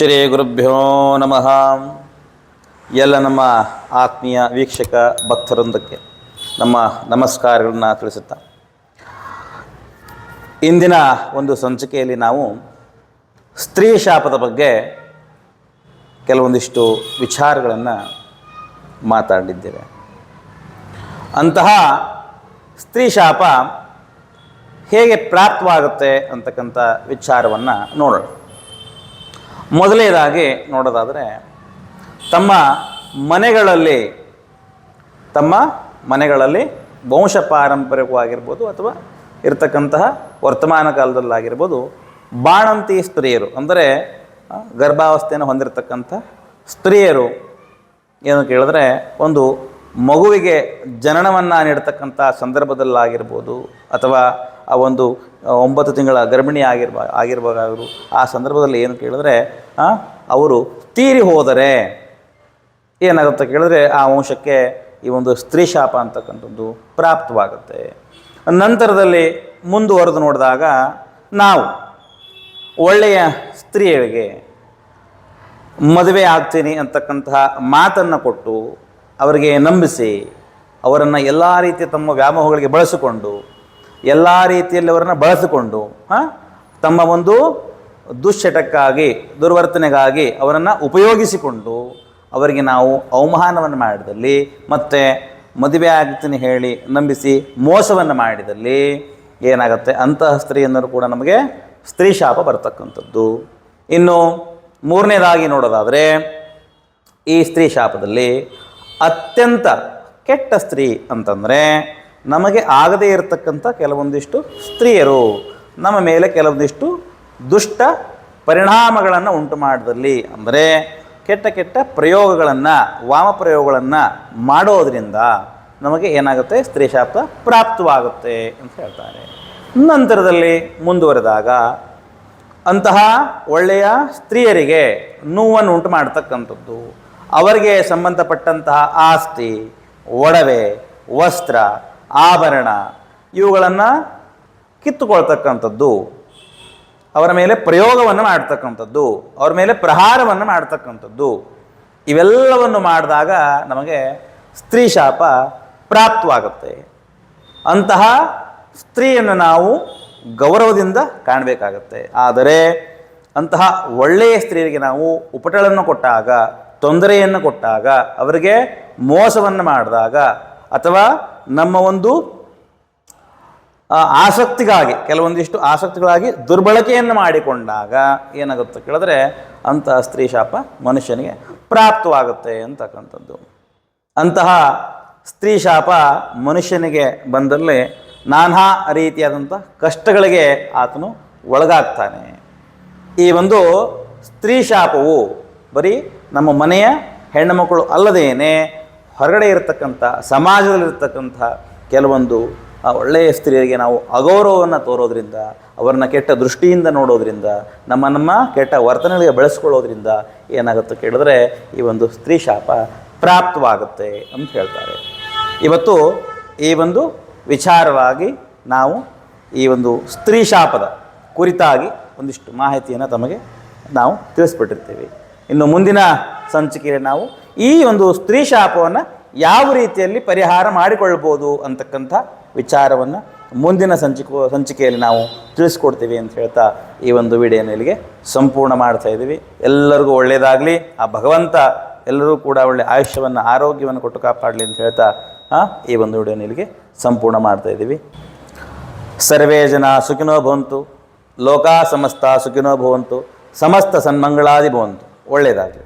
ಶ್ರೀ ಗುರುಭ್ಯೋ ನಮಃ. ಎಲ್ಲ ನಮ್ಮ ಆತ್ಮೀಯ ವೀಕ್ಷಕ ಭಕ್ತರೊಂದಕ್ಕೆ ನಮ್ಮ ನಮಸ್ಕಾರಗಳನ್ನ ತಿಳಿಸುತ್ತಾ. ಇಂದಿನ ಒಂದು ಸಂಚಿಕೆಯಲ್ಲಿ ನಾವು ಸ್ತ್ರೀ ಶಾಪದ ಬಗ್ಗೆ ಕೆಲವೊಂದಿಷ್ಟು ವಿಚಾರಗಳನ್ನು ಮಾತಾಡಿದ್ದೇವೆ. ಅಂತಹ ಸ್ತ್ರೀ ಶಾಪ ಹೇಗೆ ಪ್ರಾಪ್ತವಾಗುತ್ತೆ ಅಂತಕ್ಕಂಥ ವಿಚಾರವನ್ನು ನೋಡೋಣ. ಮೊದಲನೇದಾಗಿ ನೋಡೋದಾದರೆ ತಮ್ಮ ಮನೆಗಳಲ್ಲಿ ತಮ್ಮ ಮನೆಗಳಲ್ಲಿ ವಂಶ ಪಾರಂಪರಿಕವಾಗಿರ್ಬೋದು ಅಥವಾ ಇರತಕ್ಕಂತಹ ವರ್ತಮಾನ ಕಾಲದಲ್ಲಾಗಿರ್ಬೋದು ಬಾಣಂತಿ ಸ್ತ್ರೀಯರು, ಅಂದರೆ ಗರ್ಭಾವಸ್ಥೆಯನ್ನು ಹೊಂದಿರತಕ್ಕಂಥ ಸ್ತ್ರೀಯರು. ಏನು ಕೇಳಿದ್ರೆ, ಒಂದು ಮಗುವಿಗೆ ಜನನವನ್ನು ನೀಡತಕ್ಕಂಥ ಸಂದರ್ಭದಲ್ಲಾಗಿರ್ಬೋದು ಅಥವಾ ಆ ಒಂದು ಒಂಬತ್ತು ತಿಂಗಳ ಗರ್ಭಿಣಿ ಆಗಿರ್ಬ ಆಗಿರ್ಬೇಕಾದ್ರು ಆ ಸಂದರ್ಭದಲ್ಲಿ ಏನು ಕೇಳಿದ್ರೆ ಅವರು ತೀರಿ ಹೋದರೆ ಏನಾಗುತ್ತೆ ಕೇಳಿದ್ರೆ ಆ ವಂಶಕ್ಕೆ ಈ ಒಂದು ಸ್ತ್ರೀ ಶಾಪ ಅಂತಕ್ಕಂಥದ್ದು ಪ್ರಾಪ್ತವಾಗುತ್ತೆ. ನಂತರದಲ್ಲಿ ಮುಂದುವರೆದು ನೋಡಿದಾಗ ನಾವು ಒಳ್ಳೆಯ ಸ್ತ್ರೀಯರಿಗೆ ಮದುವೆ ಆಗ್ತೀನಿ ಅಂತಕ್ಕಂತಹ ಮಾತನ್ನು ಕೊಟ್ಟು ಅವರಿಗೆ ನಂಬಿಸಿ ಅವರನ್ನು ಎಲ್ಲ ರೀತಿಯ ತಮ್ಮ ವ್ಯಾಮೋಹಗಳಿಗೆ ಬಳಸಿಕೊಂಡು ಎಲ್ಲ ರೀತಿಯಲ್ಲಿ ಅವರನ್ನು ಬಳಸಿಕೊಂಡು, ಹಾಂ, ತಮ್ಮ ಒಂದು ದುಶ್ಚಟಕ್ಕಾಗಿ, ದುರ್ವರ್ತನೆಗಾಗಿ ಅವರನ್ನು ಉಪಯೋಗಿಸಿಕೊಂಡು ಅವರಿಗೆ ನಾವು ಅವಮಾನವನ್ನು ಮಾಡಿದಲ್ಲಿ, ಮತ್ತು ಮದುವೆ ಆಗ್ತೀನಿ ಹೇಳಿ ನಂಬಿಸಿ ಮೋಸವನ್ನು ಮಾಡಿದಲ್ಲಿ ಏನಾಗುತ್ತೆ? ಅಂತಹ ಸ್ತ್ರೀಯನ್ನರು ಕೂಡ ನಮಗೆ ಸ್ತ್ರೀ ಶಾಪ ಬರ್ತಕ್ಕಂಥದ್ದು. ಇನ್ನು ಮೂರನೇದಾಗಿ ನೋಡೋದಾದರೆ, ಈ ಸ್ತ್ರೀ ಶಾಪದಲ್ಲಿ ಅತ್ಯಂತ ಕೆಟ್ಟ ಸ್ತ್ರೀ ಅಂತಂದರೆ ನಮಗೆ ಆಗದೇ ಇರತಕ್ಕಂಥ ಕೆಲವೊಂದಿಷ್ಟು ಸ್ತ್ರೀಯರು, ನಮ್ಮ ಮೇಲೆ ಕೆಲವೊಂದಿಷ್ಟು ದುಷ್ಟ ಪರಿಣಾಮಗಳನ್ನು ಉಂಟು ಮಾಡಿದಲ್ಲಿ ಅಂದರೆ ಕೆಟ್ಟ ಕೆಟ್ಟ ಪ್ರಯೋಗಗಳನ್ನು, ವಾಮ ಪ್ರಯೋಗಗಳನ್ನು ಮಾಡೋದರಿಂದ ನಮಗೆ ಏನಾಗುತ್ತೆ? ಸ್ತ್ರೀ ಶಾಪ ಪ್ರಾಪ್ತವಾಗುತ್ತೆ ಅಂತ ಹೇಳ್ತಾರೆ. ನಂತರದಲ್ಲಿ ಮುಂದುವರೆದಾಗ ಅಂತಹ ಒಳ್ಳೆಯ ಸ್ತ್ರೀಯರಿಗೆ ನೋವನ್ನು ಉಂಟು ಮಾಡ್ತಕ್ಕಂಥದ್ದು. ಅವರಿಗೆ ಸಂಬಂಧಪಟ್ಟಂತಹ ಆಸ್ತಿ, ಒಡವೆ, ವಸ್ತ್ರ ಆಭರಣ. ಇವುಗಳನ್ನು ಕಿತ್ತುಕೊಳ್ತಕ್ಕಂಥದ್ದು, ಅವರ ಮೇಲೆ ಪ್ರಯೋಗವನ್ನು ಮಾಡ್ತಕ್ಕಂಥದ್ದು, ಅವರ ಮೇಲೆ ಪ್ರಹಾರವನ್ನು ಮಾಡ್ತಕ್ಕಂಥದ್ದು, ಇವೆಲ್ಲವನ್ನು ಮಾಡಿದಾಗ ನಮಗೆ ಸ್ತ್ರೀ ಶಾಪ ಪ್ರಾಪ್ತವಾಗುತ್ತೆ. ಅಂತಹ ಸ್ತ್ರೀಯನ್ನು ನಾವು ಗೌರವದಿಂದ ಕಾಣಬೇಕಾಗತ್ತೆ. ಆದರೆ ಅಂತಹ ಒಳ್ಳೆಯ ಸ್ತ್ರೀಯರಿಗೆ ನಾವು ಉಪಟಳನ್ನು ಕೊಟ್ಟಾಗ, ತೊಂದರೆಯನ್ನು ಕೊಟ್ಟಾಗ, ಅವರಿಗೆ ಮೋಸವನ್ನು ಮಾಡಿದಾಗ ಅಥವಾ ನಮ್ಮ ಒಂದು ಆಸಕ್ತಿಗಾಗಿ, ಕೆಲವೊಂದಿಷ್ಟು ಆಸಕ್ತಿಗಳಾಗಿ ದುರ್ಬಳಕೆಯನ್ನು ಮಾಡಿಕೊಂಡಾಗ ಏನಾಗುತ್ತೆ ಕೇಳಿದ್ರೆ ಅಂತಹ ಸ್ತ್ರೀ ಶಾಪ ಮನುಷ್ಯನಿಗೆ ಪ್ರಾಪ್ತವಾಗುತ್ತೆ ಅಂತಕ್ಕಂಥದ್ದು. ಅಂತಹ ಸ್ತ್ರೀ ಶಾಪ ಮನುಷ್ಯನಿಗೆ ಬಂದಲ್ಲಿ ನಾನಾ ರೀತಿಯಾದಂಥ ಕಷ್ಟಗಳಿಗೆ ಆತನು ಒಳಗಾಗ್ತಾನೆ. ಈ ಒಂದು ಸ್ತ್ರೀ ಶಾಪವು ಬರೀ ನಮ್ಮ ಮನೆಯ ಹೆಣ್ಣು ಮಕ್ಕಳು ಅಲ್ಲದೇನೆ ಹೊರಗಡೆ ಇರತಕ್ಕಂಥ, ಸಮಾಜದಲ್ಲಿರ್ತಕ್ಕಂಥ ಕೆಲವೊಂದು ಒಳ್ಳೆಯ ಸ್ತ್ರೀಯರಿಗೆ ನಾವು ಅಗೌರವವನ್ನು ತೋರೋದ್ರಿಂದ, ಅವರನ್ನ ಕೆಟ್ಟ ದೃಷ್ಟಿಯಿಂದ ನೋಡೋದ್ರಿಂದ, ನಮ್ಮ ನಮ್ಮ ಕೆಟ್ಟ ವರ್ತನೆಗಳಿಗೆ ಬೆಳೆಸ್ಕೊಳ್ಳೋದ್ರಿಂದ ಏನಾಗುತ್ತೆ ಕೇಳಿದ್ರೆ, ಈ ಒಂದು ಸ್ತ್ರೀ ಶಾಪ ಪ್ರಾಪ್ತವಾಗುತ್ತೆ ಅಂತ ಹೇಳ್ತಾರೆ. ಇವತ್ತು ಈ ಒಂದು ವಿಚಾರವಾಗಿ ನಾವು ಈ ಒಂದು ಸ್ತ್ರೀ ಶಾಪದ ಕುರಿತಾಗಿ ಒಂದಿಷ್ಟು ಮಾಹಿತಿಯನ್ನು ತಮಗೆ ನಾವು ತಿಳಿಸ್ಬಿಟ್ಟಿರ್ತೀವಿ. ಇನ್ನು ಮುಂದಿನ ಸಂಚಿಕೆಯಲ್ಲಿ ನಾವು ಈ ಒಂದು ಸ್ತ್ರೀ ಶಾಪವನ್ನು ಯಾವ ರೀತಿಯಲ್ಲಿ ಪರಿಹಾರ ಮಾಡಿಕೊಳ್ಬೋದು ಅಂತಕ್ಕಂಥ ವಿಚಾರವನ್ನು ಮುಂದಿನ ಸಂಚಿಕೆ, ಸಂಚಿಕೆಯಲ್ಲಿ ನಾವು ತಿಳಿಸ್ಕೊಡ್ತೀವಿ ಅಂತ ಹೇಳ್ತಾ ಈ ಒಂದು ವಿಡಿಯೋನ ಇಲ್ಲಿಗೆ ಸಂಪೂರ್ಣ ಮಾಡ್ತಾ ಇದ್ದೀವಿ. ಎಲ್ಲರಿಗೂ ಒಳ್ಳೆಯದಾಗಲಿ ಆ ಭಗವಂತ ಎಲ್ಲರೂ ಕೂಡ ಒಳ್ಳೆ ಆಯುಷ್ಯವನ್ನು, ಆರೋಗ್ಯವನ್ನು ಕೊಟ್ಟು ಕಾಪಾಡಲಿ ಅಂತ ಹೇಳ್ತಾ ಹಾಂ ಈ ಒಂದು ವಿಡಿಯೋನ ಇಲ್ಲಿಗೆ ಸಂಪೂರ್ಣ ಮಾಡ್ತಾ ಇದ್ದೀವಿ. ಸರ್ವೇ ಜನ ಸುಖಿನೋ ಭವಂತು. ಲೋಕ ಸಮಸ್ತ ಸುಖಿನೋ ಭವಂತು. ಸಮಸ್ತ ಸನ್ಮಂಗಳಾದಿ ಭವಂತು. ಒಳ್ಳೆಯದಾಗಲಿ